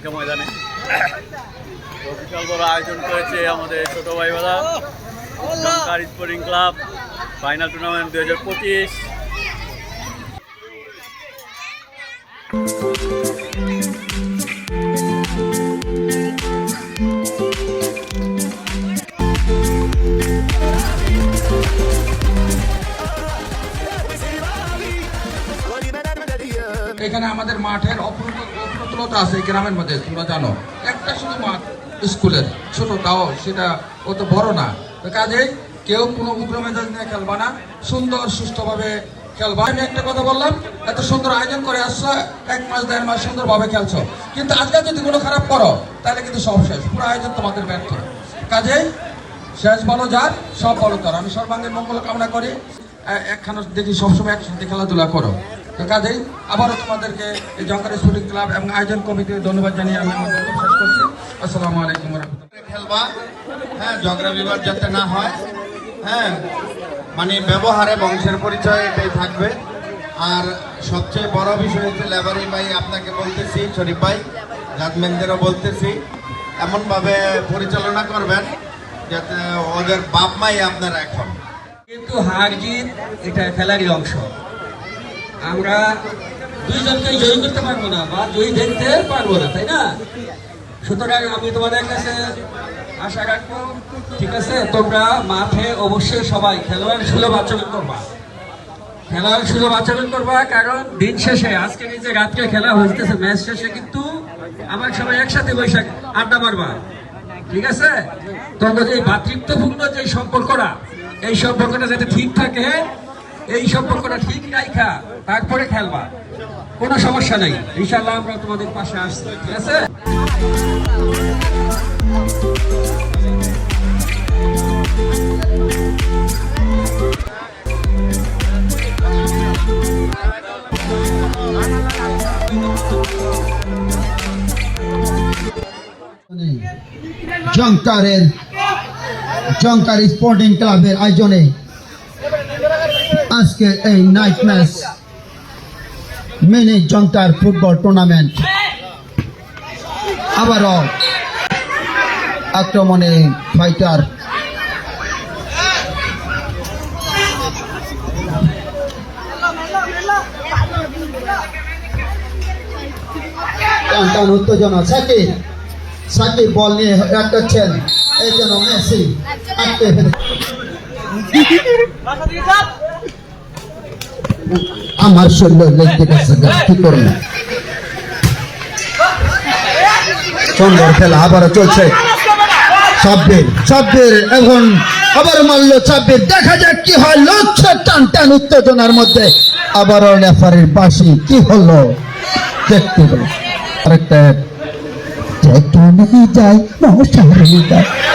ঈদগাহ ময়দানে। তো বিশাল বড় আয়োজন করেছে আমাদের ছোট ভাই বেলা কার স্পোর্টিং ক্লাব ফাইনাল টুর্নামেন্ট দু হাজার পঁচিশ। এখানে আমাদের মাঠের অপ্রত- অপ্রতুলতা আছে গ্রামের মধ্যে, তোমরা জানো। একটা শুধু মাঠ স্কুলের, ছোট, তাও সেটা অত বড় না। কাজেই কেউ কোনো উগ্র মেজাজ নিয়ে খেলবা না, সুন্দর, সুষ্ঠুভাবে খেলবা। আমি একটা কথা বললাম, এত সুন্দর আয়োজন করে আসছো, এক মাস, দেড় মাস সুন্দরভাবে খেলছো। কিন্তু আজকে যদি কোনো খারাপ করো, তাহলে কিন্তু সব শেষ, পুরো আয়োজন তোমাদের ব্যর্থ। কাজেই শেষ বলো যার, সব বলো তার। আমি সর্বাঙ্গীন মঙ্গল কামনা করি। একখানা দেখি, সবসময় একসাথে খেলাধুলা করো। কাজেই আবারও তোমাদেরকে এই জঙ্কার স্পোর্টিং ক্লাব এবং আয়োজন কমিটিকে ধন্যবাদ জানিয়ে আমি আমার বক্তব্য শেষ করছি। আসসালামু আলাইকুম রহমতুল্লাহ। খেলবা। হ্যাঁ ঝগড়া বিবাদ যাতে না হয় হ্যাঁ মানে ব্যবহারে বংশের পরিচয় এটাই থাকবে। আর সবচেয়ে বড় বিষয় হচ্ছে লেবারি ভাই আপনাকে বলতেছি শরীফ ভাই জাজমেনদেরও বলতেছি এমনভাবে পরিচালনা করবেন যাতে ওদের বাপ মাই আপনারা এখন কিন্তু হার জিত এটা খেলারই অংশ। আমরা দুইজনকে জয়ী করতে পারব না, বা জয়ী দেখতে পারব না, তাই না? সুতরাং আমি তোমাদের কাছে আশা রাখব, ঠিক আছে? তোমরা মাঠে অবশ্যই সবাই খেলোয়াড় সুলভ আচরণ করবা। খেলোয়াড় সুলভ আচরণ করবা, কারণ দিন শেষে, আজকে যে রাত্রে খেলা হইতেছে, ম্যাচ শেষে কিন্তু আমার সবাই একসাথে বৈশাখ আড্ডা মারবা। ঠিক আছে? তোমরা যে ভাতৃত্বপূর্ণ যে সম্পর্কটা, এই সম্পর্কটা যাতে ঠিক থাকে এই সম্পর্কটা ঠিক রাখা তারপরে খেলবা। কোনো সমস্যা নেই। ইনশাল্লাহ আমরা তোমাদের পাশে আসছি, ঠিক আছে? জঙ্কারের জঙ্কার স্পোর্টিং ক্লাবের আয়োজনে আজকে এই নাইট ম্যাচ মিনি জঙ্কার ফুটবল টুর্নামেন্ট আবারও আক্রমণে ফাইটার টান উত্তেজনা। সাকিব সাকিব বল নিয়ে আটকাচ্ছেন এই জন্য মেসি আটকে ফেলে। আমার শরীর লেগতে গেছে কি করব সুন্দর খেলা আবারও চলছে। সাব্বির সাব্বির এখন আবার মারলো সাব্বির। দেখা যাক কি হয়। লক্ষ্য টান টান উত্তেজনার মধ্যে আবারও রেফারির বাসি কি হলো? দেখতে পেল আরেকটা। যাই মশারি যাই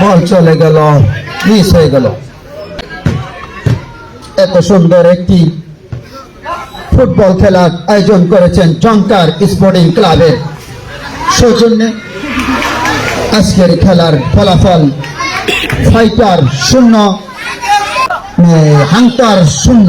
বল চলে গেল মিস হয়ে গেল। এত সুন্দর একটি ফুটবল খেলার আয়োজন করেছেন জঙ্কার স্পোর্টিং ক্লাবের। সৌজন্যে আজকের খেলার ফলাফল ফাইটার শূন্য হাংটার শূন্য।